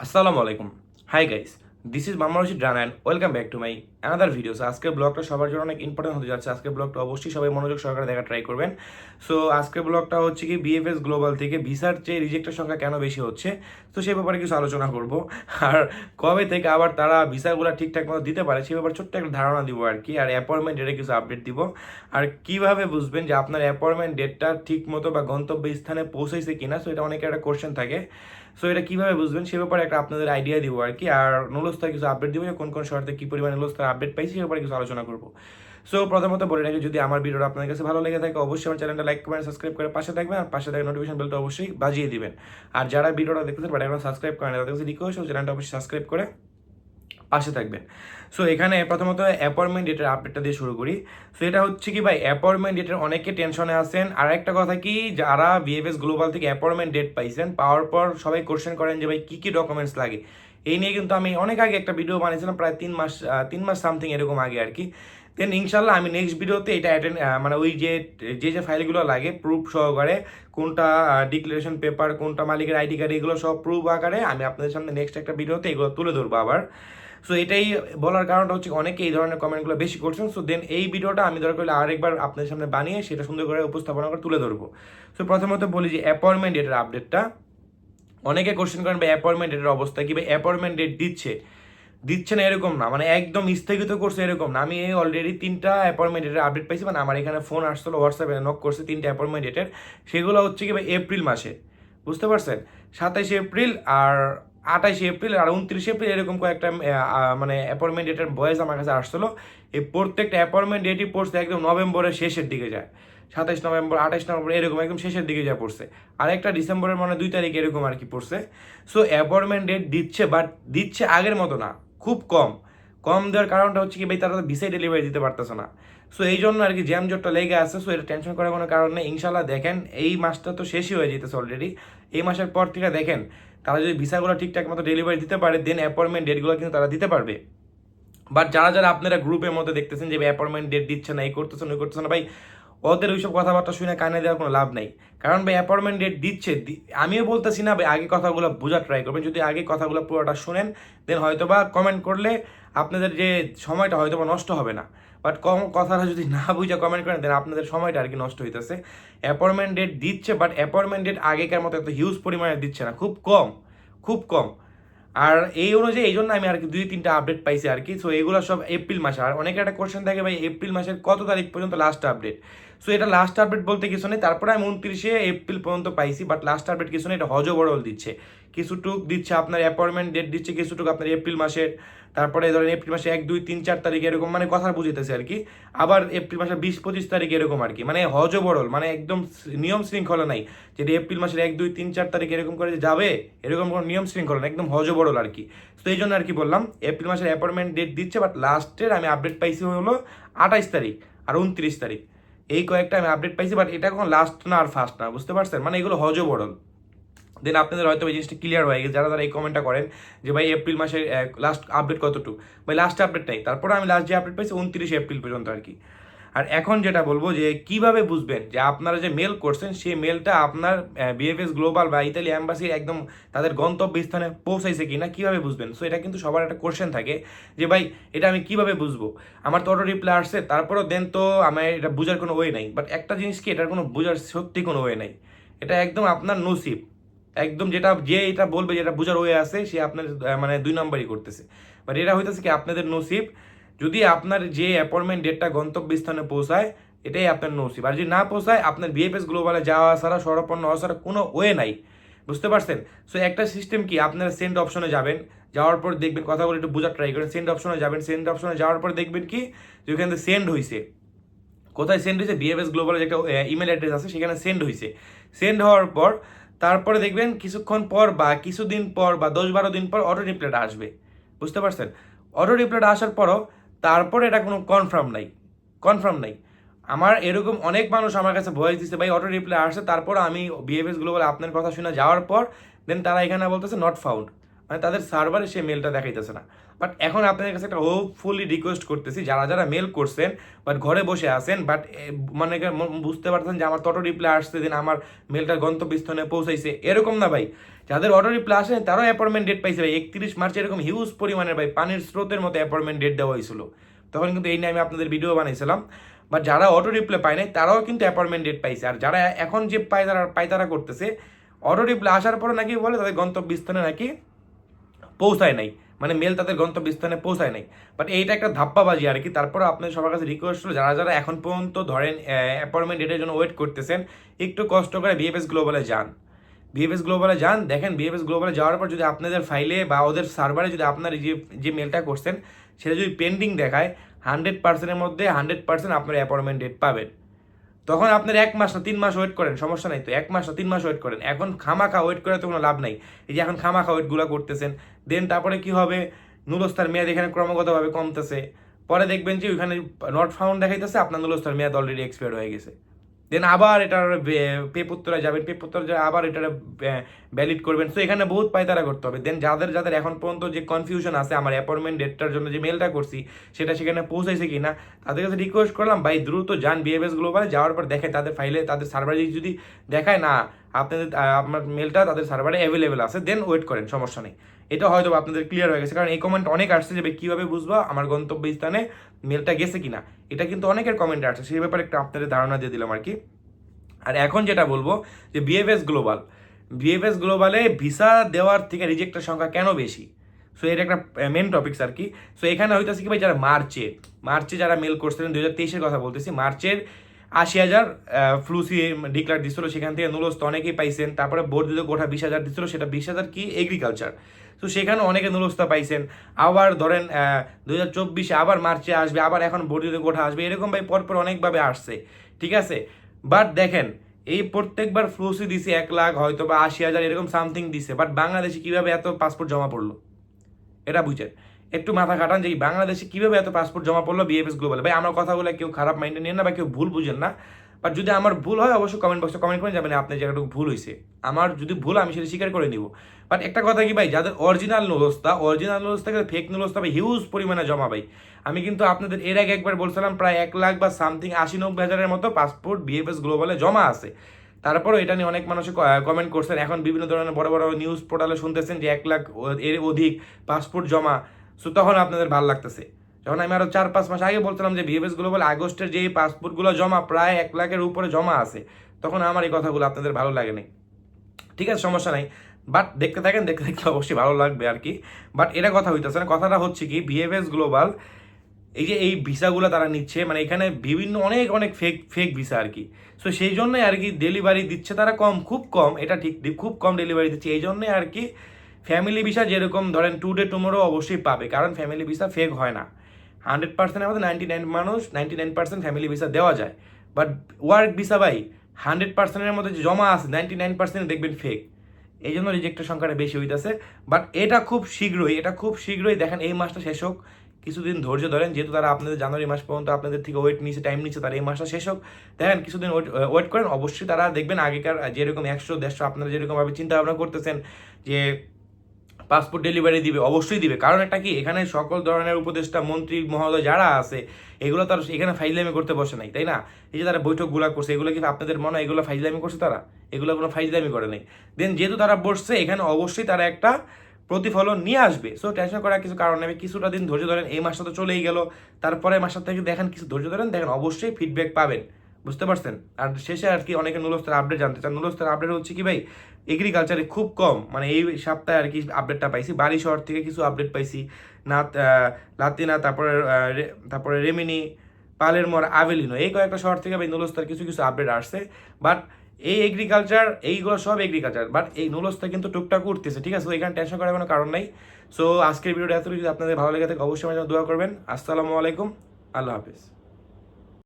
আসসালামু আলাইকুম। Hi guys this is মামা Rashid run and welcome back to my another videos আজকের ব্লগটা সবার জন্য অনেক ইম্পর্টেন্ট হতে যাচ্ছে। আজকের ব্লগটা অবশ্যই সবাই মনোযোগ সহকারে দেখা ট্রাই করবেন। সো আজকের ব্লগটা হচ্ছে কি বিএফএস গ্লোবাল থেকে ভিসার চেয়ে রিজেক্টের সংখ্যা কেন বেশি হচ্ছে? তো সেই ব্যাপারে কিছু আলোচনা করব। আর কবে থেকে আবার তারা ভিসাগুলো ঠিকঠাক মতো দিতে পারে, সে ব্যাপারে ছোট্ট একটা ধারণা দিব আর কি। আর অ্যাপয়েন্টমেন্ট ডেটে কিছু আপডেট দিব। আর কীভাবে বুঝবেন যে আপনার অ্যাপয়েন্টমেন্ট ডেটটা ঠিক মতো বা গন্তব্য স্থানে পৌঁছাইছে কিনা? সো এটা অনেকের একটা কোশ্চেন থাকে। সো এটা কীভাবে বুঝবেন? সে ব্যাপারে একটা আপনাদের আইডিয়া দিব আর কি। আর নুলস্তার কিছু আপডেট দিব যে কোন কোন শর্তে কি পরিমাণে নলস্তার আপডেট পাইছি, সে ব্যাপারে কিছু আলোচনা করব। সো প্রথমত বলে রাখি, যদি আমার ভিডিওটা আপনাদের কাছে ভালো লেগে থাকে, অবশ্যই আমার চ্যানেলটা লাইক কমেন্ট সাবস্ক্রাইব করে পাশে থাকবেন। আর পাশে থাকা নোটিফিকেশন বেলটা অবশ্যই বাজিয়ে দিবেন। আর যারা ভিডিওটা দেখতেছেন বাট এখন সাবস্ক্রাইব করেন তাদের কাছে রিকোয়েস্ট চ্যানেলটা অবশ্যই সাবস্ক্রাইব করে পাশে থাকবেন। সো এখানে প্রথমত অ্যাপয়েন্টমেন্ট ডেটের আপডেটটা দিয়ে শুরু করি। সো এটা হচ্ছে কি ভাই অ্যাপয়েন্টমেন্ট ডেটের অনেকে টেনশনে আছেন। আর একটা কথা কি, যারা বিএফএস গ্লোবাল থেকে অ্যাপয়েন্টমেন্ট ডেট পাইছেন, পাওয়ার পর সবাই কোশ্চেন করেন যে ভাই, কী কী ডকুমেন্টস লাগে? এই নিয়ে কিন্তু আমি অনেক আগে একটা ভিডিও বানিয়েছিলাম, প্রায় তিন মাস তিন মাস সামথিং এরকম আগে আর কি। দেন ইনশাল্লাহ আমি নেক্সট ভিডিওতে এটা অ্যাটেন্ড মানে ওই যে যে যে ফাইলগুলো লাগে প্রুফ সহকারে কোনটা ডিক্লারেশন পেপার কোনটা মালিকের আইডি কার্ড এগুলো সব প্রুফ আকারে আমি আপনাদের সামনে নেক্সট একটা ভিডিওতে এগুলো তুলে ধরবো আবার। সো এটাই বলার কারণটা হচ্ছে অনেকে এই ধরনের কমেন্টগুলো বেশি করছেন। সো দেন এই ভিডিওটা আমি দরকার হলে আরেকবার আপনাদের সামনে বানিয়ে সেটা সুন্দর করে উপস্থাপনা করে তুলে ধরবো। সো প্রথমত বলি যে অ্যাপয়েন্টমেন্ট ডেটের আপডেটটা অনেকে কোশ্চেন করেন বা অ্যাপয়েন্টমেন্ট ডেটের অবস্থা কি? বা অ্যাপয়েন্টমেন্ট ডেট দিচ্ছে। দিচ্ছে না এরকম না। মানে একদম স্থগিত করছে এরকম না। আমি এই অলরেডি তিনটা অ্যাপয়েন্টমেন্ট ডেটের আপডেট পাইছি। মানে আমার এখানে ফোন আসছিল হোয়াটসঅ্যাপে নক করছে তিনটা অ্যাপয়েন্টমেন্ট ডেটের সেগুলো হচ্ছে কি ভাই এপ্রিল মাসে। বুঝতে পারছেন? সাতাইশে এপ্রিল আর আঠাইশে এপ্রিল আর উনত্রিশে এপ্রিল এরকম কয়েকটা মানে অ্যাপয়েন্টমেন্ট ডেটের বয়স আমার কাছে আসছিল। এই প্রত্যেকটা অ্যাপয়েন্টমেন্ট ডেটই পড়ছে একদম নভেম্বরের শেষের দিকে যায়। সাতাইশ নভেম্বর, আঠাইশ নভেম্বর এরকম একদম শেষের দিকে যা পড়ছে। আর একটা ডিসেম্বরের মানে দুই তারিখ এরকম আর কি পড়ছে। সো অ্যাপয়েন্টমেন্ট ডেট দিচ্ছে বাট দিচ্ছে আগের মতো না, খুব কম। কম দেওয়ার কারণটা হচ্ছে কি ভাই, তারা ভিসাই ডেলিভারি দিতে পারতেছে না। সো এই জন্য আর কি জ্যাম জটটা লেগে আছে সো এটা টেনশন করার কোনো কারণ নেই। ইনশাল্লাহ দেখেন, এই মাসটা তো শেষই হয়ে যেতেছে অলরেডি এই মাসের পর থেকে দেখেন তারা যদি ভিসাগুলো ঠিকঠাক মতো ডেলিভারি দিতে পারে দেন অ্যাপয়েন্টমেন্ট ডেটগুলো কিন্তু তারা দিতে পারবে। বাট যারা যারা আপনারা গ্রুপের মধ্যে দেখতেছেন যে অ্যাপয়েন্টমেন্ট ডেট দিচ্ছে না, এই করতেছেন ওই করতেছেন না, ভাই, ওদের ওইসব কথাবার্তা শুনে কানে দেওয়ার কোনো লাভ নাই। কারণ ভাই অ্যাপয়েন্টমেন্ট ডেট দিচ্ছে আমিও বলতেছি না, ভাই, আগে কথাগুলো বোঝার ট্রাই করবেন। যদি আগে কথাগুলো পুরোটা শুনেন দেন হয়তোবা কমেন্ট করলে আপনাদের যে সময়টা হয়তোবা নষ্ট হবে না। বাট কম কথাটা যদি না বুঝে কমেন্ট করেন দেন আপনাদের সময়টা আর কি নষ্ট হইতেছে। অ্যাপয়েন্টমেন্ট ডেট দিচ্ছে বাট অ্যাপয়েন্টমেন্ট ডেট আগেকার মতো এত হিউজ পরিমাণে দিচ্ছে না। খুব কম খুব কম। আর এই অনুযায়ী এই জন্য আমি আর কি দুই তিনটা আপডেট পাইছি আর কি। সো এগুলো সব এপ্রিল মাসে। আর অনেকে একটা কোশ্চেন থাকে ভাই এপ্রিল মাসের কত তারিখ পর্যন্ত লাস্ট আপডেট সো এটা লাস্ট আপডেট বলতে কিছু নেই। তারপরে আমি উনত্রিশে এপ্রিল পর্যন্ত পাইছি বাট লাস্ট আপডেট কিছু নেই। এটা হজবরল দিচ্ছে। কিছুটুক দিচ্ছে আপনার অ্যাপয়েন্টমেন্ট ডেট দিচ্ছে কিছুটুক আপনার এপ্রিল মাসের। তারপরে ধরেন এপ্রিল মাসে এক, দুই, তিন, চার তারিখ এরকম মানে কথা বুঝিতেছে আর কি। আবার এপ্রিল মাসের বিশ, পঁচিশ তারিখ এরকম আর কি। মানে হজবরল মানে একদম নিয়ম শৃঙ্খলা নাই। যেটা এপ্রিল মাসের এক, দুই, তিন, চার তারিখ এরকম করে যাবে, এরকম কোনো নিয়ম শৃঙ্খলা না একদম হজবরল আর কি। তো এই জন্য আর কি বললাম, এপ্রিল মাসের অ্যাপয়েন্টমেন্ট ডেট দিচ্ছে বাট লাস্টের আমি আপডেট পাইছি হলো আঠাইশ তারিখ আর উনত্রিশ তারিখ। এই কয়েকটা আমি আপডেট পাইছি বাট এটা কোনো লাস্ট না আর ফার্স্ট না, বুঝতে পারছেন? মানে এগুলো হজবরল। দেন আপনাদের হয়তো এই জিনিসটা ক্লিয়ার হয়ে গেছে, যারা যারা এই কমেন্টটা করেন যে ভাই এপ্রিল মাসের লাস্ট আপডেট কতটুকু? ভাই লাস্ট আপডেট নাই তারপরে আমি লাস্ট যে আপডেট পাইছি, উনত্রিশে এপ্রিল পর্যন্ত আর কি। আর এখন যেটা বলব যে কীভাবে বুঝবেন যে আপনারা যে মেল করছেন সেই মেলটা আপনার বিএফএস গ্লোবাল বা ইতালি অ্যাম্বাসির একদম তাদের গন্তব্য স্থানে পৌঁছাইছে কিনা কীভাবে বুঝবেন? সো এটা কিন্তু সবার একটা কোশ্চেন থাকে যে ভাই, এটা আমি কীভাবে বুঝব? আমার তো অটো রিপ্লাই আসছে, তারপরেও দেন তো আমার এটা বোঝার কোনো ওয়ে নাই। বাট একটা জিনিস কি, এটার কোনো বোঝার সত্যি কোনো ওয়ে নাই। এটা একদম আপনার নসিব। একদম যেটা, যে এটা বলবে, যেটা বোঝার ওয়ে আছে, সে আপনার মানে দুই নম্বরই করতেছে। বাট এটা হইতেছে কি, আপনাদের নসিব, যদি আপনার যে অ্যাপয়েন্টমেন্ট ডেটটা গন্তব্য স্থানে পৌঁছায়, এটাই আপনার নসিব। আর যদি না পৌঁছায়, আপনার বিএফএস গ্লোবালে যাওয়া ছাড়া সরপন্ন হওয়া ছাড়া কোনো ওয়ে নাই। বুঝতে পারছেন? সো একটা সিস্টেম কি, আপনারা সেন্ড অপশনে যাবেন, যাওয়ার পর দেখবেন, কথা বলে একটু বোঝার ট্রাই করেন সেন্ড অপশনে যাবেন সেন্ড অপশনে যাওয়ার পর দেখবেন কি, যে ওখানে সেন্ড হয়েছে কোথায় সেন্ড হয়েছে বিএফএস গ্লোবালের একটা ইমেল অ্যাড্রেস আছে, সেখানে সেন্ড হয়েছে সেন্ড হওয়ার পর তারপরে দেখবেন কিছুক্ষণ পর বা কিছুদিন পর বা দশ বারো দিন পর অটো রিপ্লাইটা আসবে। বুঝতে পারছেন? অটো রিপ্লাইটা আসার পরও তারপরে এটা কোনো কনফার্ম নাই। কনফার্ম নাই। আমার এরকম অনেক মানুষ আমার কাছে ভয়েস দিচ্ছে ভাই অটো রিপ্লাই আসছে তারপর আমি বিএফএস গ্লোবাল আপনার কথা শুনে যাওয়ার পর দেন তারা এখানে বলতেছে নট ফাউন্ড মানে তাদের সার্ভারে সেই মেলটা দেখাইতেছে না। বাট এখন আপনাদের কাছে একটা হোপফুলি রিকোয়েস্ট করতেছি, যারা যারা মেল করছেন বাট ঘরে বসে আছেন বাট মানে বুঝতে পারছেন যে আমার অটো রিপ্লাই আসছে দিন আমার মেলটা গন্তব্যস্থানে পৌঁছাইছে। এরকম না ভাই। যাদের অটো রিপ্লাই আসেন তারাও অ্যাপয়েন্টমেন্ট ডেট পাইছে ভাই। একত্রিশ মার্চ এরকম হিউজ পরিমাণের ভাই, পানির স্রোতের মতো অ্যাপয়েন্টমেন্ট ডেট দেওয়া হয়েছিল তখন কিন্তু এই নিয়ে আমি আপনাদের ভিডিও বানাইছিলাম। বাট যারা অটো রিপ্লাই পায় নাই, তারাও কিন্তু অ্যাপয়েন্টমেন্ট ডেট পাইছে। আর যারা এখন যে পায়তারা পায়তারা করতেছে অটো রিপ্লাই আসার পরে নাকি বলে তাদের গন্তব্যস্থানে নাকি পৌঁছায় নাই। মানে মেল তাদের গন্তব্যস্থানে পৌঁছায় নাই। বাট এইটা একটা ধাপ্পাবাজি আর কি। তারপরে আপনাদের সবার কাছে রিকোয়েস্ট হলো, যারা যারা এখন পর্যন্ত ধরেন অ্যাপয়েন্টমেন্ট ডেটের জন্য ওয়েট করতেছেন, একটু কষ্ট করে বিএফএস গ্লোবালে যান। বিএফএস গ্লোবালে যান। দেখেন বিএফএস গ্লোবালে যাওয়ার পর যদি আপনাদের ফাইলে বা ওদের সার্ভারে যদি আপনার যে যে মেলটা করছেন, সেটা যদি পেন্ডিং দেখায় হান্ড্রেড পার্সেন্টের মধ্যে হান্ড্রেড পার্সেন্ট আপনার অ্যাপয়েন্টমেন্ট ডেট পাবেন। তখন আপনার এক মাস না, তিন মাস ওয়েট করেন, সমস্যা নাই তো, এক মাস না, তিন মাস ওয়েট করেন। এখন খামাখা ওয়েট করে তো কোনো লাভ নাই। এই যে এখন খামাখা ওয়েটগুলো করতেছেন দেন তারপরে কি হবে? নুলস্তার মেয়াদ এখানে ক্রমাগতভাবে কমতেছে। পরে দেখবেন যে ওইখানে নট ফাউন্ড দেখাইতেছে, আপনার নুলস্তার মেয়াদ অলরেডি এক্সপায়ার হয়ে গেছে। দেন আবার এটার পেপুত্তরা যাবেন পেপুত্তরা যা আবার এটার ভ্যালিড করবেন। সো এখানে বহুত পায়তারা করতে হবে। দেন যাদের যাদের এখন পর্যন্ত যে কনফিউশন আছে, আমার অ্যাপয়েন্টমেন্ট ডেটটার জন্য যে মেলটা করছি, সেটা সেখানে পৌঁছাইছে কি না তাদের কাছে রিকোয়েস্ট করলাম, ভাই, দ্রুত যান বিএবএস গ্লোবালে যাওয়ার পর দেখে তাদের ফাইলে তাদের সার্ভারে যদি দেখায় না আপনাদের আপনার মেলটা তাদের সার্ভারে অ্যাভেলেবেল আছে দেন ওয়েট করেন, সমস্যা নেই। এটা হয়তো আপনাদের ক্লিয়ার হয়ে গেছে, কারণ এই কমেন্ট অনেক আসছে যে কীভাবে বুঝব আমার গন্তব্যস্থানে মেলটা গেছে কিনা? এটা কিন্তু অনেকের কমেন্ট আসছে, সেই ব্যাপারে একটু আপনাদের ধারণা দিয়ে দিলাম আর কি। আর এখন যেটা বলব, যে বিএফএস গ্লোবাল বিএফএস গ্লোবালে ভিসা দেওয়ার থেকে রিজেক্টের সংখ্যা কেন বেশি? সো এটা একটা মেন টপিকস আর কি। সো এখানে হইতেছে কি, ভাই, যারা মার্চে মার্চে যারা মেল করছিলেন দু হাজার তেইশের কথা বলতেছি মার্চের আশি হাজার ফ্লুসি ডিক্লার দিছিল সেখান থেকে নুলস্ত অনেকেই পাইছেন। তারপরে দিল, গোটা বিশ হাজার দিছিল, সেটা বিশ হাজার কি? এগ্রিকালচার তো সেখানে অনেকে নুলস্তা পাইছেন। আবার ধরেন দু হাজার চব্বিশে আবার মার্চে আসবে, আবার এখন বর্ধিত গোঠা আসবে। এরকম ভাই পরপর অনেকভাবে আসছে, ঠিক আছে? বাট দেখেন, এই প্রত্যেকবার ফ্লুসি দিছে এক লাখ, হয়তো বা আশি হাজার, এরকম সামথিং দিছে। বাট বাংলাদেশে কীভাবে এত পাসপোর্ট জমা পড়ল? এটা বুঝেন। একটু মাথা খাটান যে বাংলাদেশে কীভাবে এত পাসপোর্ট জমা পড়ল বিএফএস গ্লোবাল ভাই, আমার কথাগুলো কেউ খারাপ মাইন্ডে নিয়ে না বা কেউ ভুল বুঝেন না। বাট যদি আমার ভুল হয়, অবশ্যই কমেন্ট বক্সে কমেন্ট করে যাবেন আপনার জায়গাটুকু ভুল হয়েছে আমার যদি ভুল, আমি সেটা স্বীকার করে নিব। বাট একটা কথা কি ভাই, যাদের অরিজিনাল নুলস্তা অরিজিনাল নুলস্তা ফেক নুলস্তা ভাই হিউজ পরিমাণে জমা ভাই। আমি কিন্তু আপনাদের এর আগে একবার বলছিলাম, প্রায় এক লাখ বা সামথিং আশি নব্বই হাজারের মতো পাসপোর্ট বিএফএস গ্লোবালে জমা আছে। তারপরও এটা নিয়ে অনেক মানুষে কমেন্ট করছেন। এখন বিভিন্ন ধরনের বড় বড় নিউজ পোর্টালে শুনতেছেন যে এক লাখ এর অধিক পাসপোর্ট জমা সো তখন আপনাদের ভালো লাগতেছে। যখন আমি আরও চার, পাঁচ মাস আগে বলছিলাম যে বিএফএস গ্লোবাল আগস্টের যে পাসপোর্টগুলো জমা প্রায় এক লাখের উপরে জমা আছে, তখন আমার এই কথাগুলো আপনাদের ভালো লাগে নাই। ঠিক আছে, সমস্যা নাই। বাট দেখতে থাকেন, দেখতে দেখতে অবশ্যই ভালো লাগবে আর কি। বাট এটা কথা হইতেছে না। কথাটা হচ্ছে কি বিএফএস গ্লোবাল এই যে এই ভিসাগুলো তারা নিচ্ছে মানে এখানে বিভিন্ন অনেক অনেক ফেক ফেক ভিসা আর কি। সো সেই জন্যই আর কি ডেলিভারি দিচ্ছে তারা কম, খুব কম, এটা ঠিক, খুব কম ডেলিভারি দিচ্ছে। এই জন্যই আর কি ফ্যামিলি ভিসা যেরকম, ধরেন টু ডে টুমোরো অবশ্যই পাবে, কারণ ফ্যামিলি ভিসা ফেক হয় না। হান্ড্রেড পার্সেন্টের মধ্যে নাইনটি নাইন মানুষ ninety nine percent family visa দেওয়া যায়। বাট ওয়ার্ক ভিসা ভাই হান্ড্রেড পার্সেন্টের মধ্যে যে জমা আছে নাইনটি নাইন পার্সেন্ট দেখবেন ফেক এই জন্য রিজেক্টের সংখ্যাটা বেশি হইতেছে। বাট এটা খুব শীঘ্রই, এটা খুব শীঘ্রই, দেখেন এই মাসটা শেষ হোক, কিছুদিন ধৈর্য ধরেন, যেহেতু তারা আপনাদের জানুয়ারি মাস পর্যন্ত আপনাদের থেকে ওয়েট নিচ্ছে টাইম নিচ্ছে তারা এই মাসটা শেষ হোক। দেখেন কিছুদিন ওয়েট করেন, অবশ্যই তারা দেখবেন আগেকার যেরকম একশো, দেড়শো, আপনারা যেরকমভাবে চিন্তা ভাবনা করতেছেন, যে পাসপোর্ট ডেলিভারি দিবে, অবশ্যই দিবে। কারণ একটা কি, এখানে সকল ধরনের উপদেষ্টা, মন্ত্রী, মহোদয় যারা আছে, এগুলো তার এখানে ফাইজলামি করতে বসে নাই, তাই না? এই যে তারা বৈঠকগুলো করছে, এগুলো কি আপনাদের মনে হয় এগুলো ফাইজলামি করছে তারা? এগুলো কোনো ফাইজলামি করে নাই। দেন যেহেতু তারা বসছে, এখানে অবশ্যই তারা একটা প্রতিফলন নিয়ে আসবে। সো টেনশন করার কিছু কারণ নেই। কিছুটা দিন ধৈর্য ধরেন, এই মাসটা তো চলেই গেল। তারপরে মাসটা থেকে দেখেন, কিছু ধৈর্য ধরেন, দেখেন, অবশ্যই ফিডব্যাক পাবেন। বুঝতে পারছেন? আর শেষে আর কি অনেকে নুলস্তার আপডেট জানতে চান। নুলস্তার আপডেট হচ্ছে কি ভাই? এগ্রিকালচারে খুব কম। মানে এই সপ্তাহে আর কি আপডেটটা পাইছি। বাড়ি শহর থেকে কিছু আপডেট পাইছি। না লাতিনা, তারপরে তারপরে রেমিনি, পালেরমোর আভেলিনো এই কয়েকটা শহর থেকে ভাই নুলস্তার কিছু কিছু আপডেট আসছে। বাট এই এগ্রিকালচার এইগুলো সব এগ্রিকালচার বাট এই নুলস্তা কিন্তু টুকটাক উঠতেছে, ঠিক আছে? এখানে টেনশন করার কোনো কারণ নাই। সো আজকের ভিডিওটা এত যদি আপনাদের ভালো লেগে থাকে, অবশ্যই আমার দোয়া করবেন। আসসালামু আলাইকুম। আল্লাহ হাফিজ।